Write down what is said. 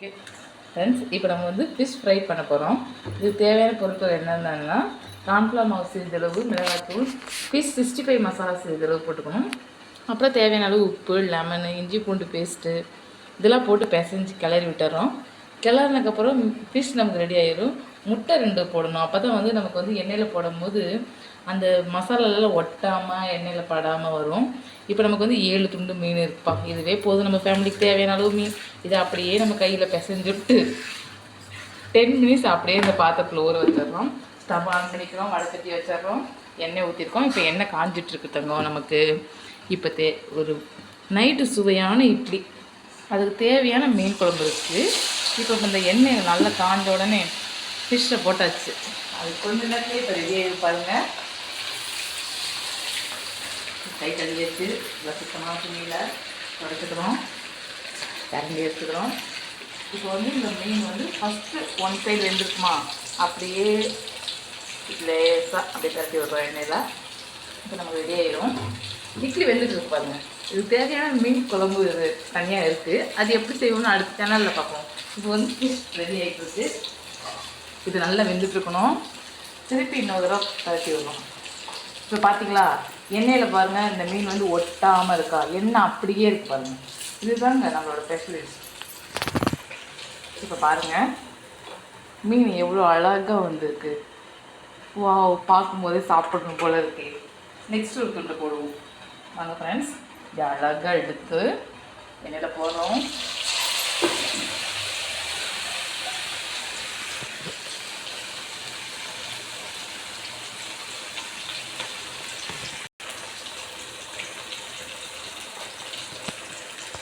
Okay friends இப்போ நம்ம வந்து ஃபிஷ் ஃப்ரை பண்ண போகிறோம் இது தேவையான பொருட்கள் என்னென்னா கார்ன்ஃப்ளவர் மாவு சிறிதளவு மிளகாய்த்தூள் ஃபிஷ் சிக்ஸ்டி ஃபைவ் மசாலா சிறிதளவு போட்டுக்கணும். அப்புறம் தேவையான அளவு உப்பு லெமன் இஞ்சி பூண்டு பேஸ்ட்டு இதெல்லாம் போட்டு பிசைஞ்சு கிளறி விட்டுறோம். கிளறினதுக்கப்புறம் ஃபிஷ் நமக்கு ரெடி ஆயிடும் முட்டை ரெண்டு போடணும். அப்போ தான் வந்து நமக்கு வந்து எண்ணெயில் போடும்போது அந்த மசாலாலாம் ஒட்டாமல் எண்ணெயில் படாமல் வரும். இப்போ நமக்கு வந்து ஏழு துண்டு மீன் இருப்பா இதுவே போதும். நம்ம ஃபேமிலிக்கு தேவையான அளவு மீன். இதை அப்படியே நம்ம கையில் பிசைஞ்சுட்டு டென் மினிட்ஸ் அப்படியே இந்த பாத்திரத்தில் ஊற வச்சிடுறோம். ஸ்டவ் ஆன் பண்ணிக்கிறோம். வடக்கட்டி வச்சிடுறோம். எண்ணெய் ஊற்றிருக்கோம் இப்போ எண்ணெய் காஞ்சிட்ருக்கு தங்கம் நமக்கு. இப்போ தே ஒரு நைட்டு சுவையான இட்லி. அதுக்கு தேவையான மீன் குழம்பு இருக்குது இப்போ இந்த எண்ணெய் நல்லா காஞ்ச உடனே ஃபிஷ்ஷை போட்டாச்சு. அது கொஞ்ச நேரத்துலேயே இப்போ ரெடி ஆகி பாருங்கள் கை கழுவி வச்சு நல்லா துணியில் தொடச்சிக்கிறோம். கரண்டி எடுத்துக்கிறோம். இப்போ வந்து இந்த மீன் வந்து ஃபஸ்ட்டு ஒன் சைடு வெந்திருக்குமா? அப்படியே லேசாக அப்படியே தட்டி விடுறோம் எண்ணெயில். இப்போ நம்ம ரெடி ஆயிடும் இட்லி வெந்துட்டு இருக்கு பாருங்க. இது தேவையான மீன் குழம்பு இது தனியாக இருக்குது அது எப்படி செய்வோம்னு அடுத்த சேனலில் பார்ப்போம். இப்போ வந்து ஃபிஷ் ரெடி ஆகிட்டு இருக்கு. இது நல்லா வெந்துட்டுருக்கணும் திருப்பி இன்னொரு தடவை தட்டி விடணும். இப்போ பார்த்தீங்களா எண்ணெயில் பாருங்கள் இந்த மீன் வந்து ஒட்டாமல் இருக்கா? எண்ணெய் அப்படியே இருக்கு பாருங்கள் இதுதாங்க நம்மளோட ஸ்பெஷலிஸ்ட் இப்போ பாருங்கள் மீன் எவ்வளோ அழகாக வந்திருக்கு. வா பார்க்கும்போதே சாப்பிடணும் போல இருக்கு. நெக்ஸ்ட் ஒரு துண்டை போடுவோம். வாங்க ஃப்ரெண்ட்ஸ் இது அழகாக எடுத்து எண்ணெயில் போடுறோம்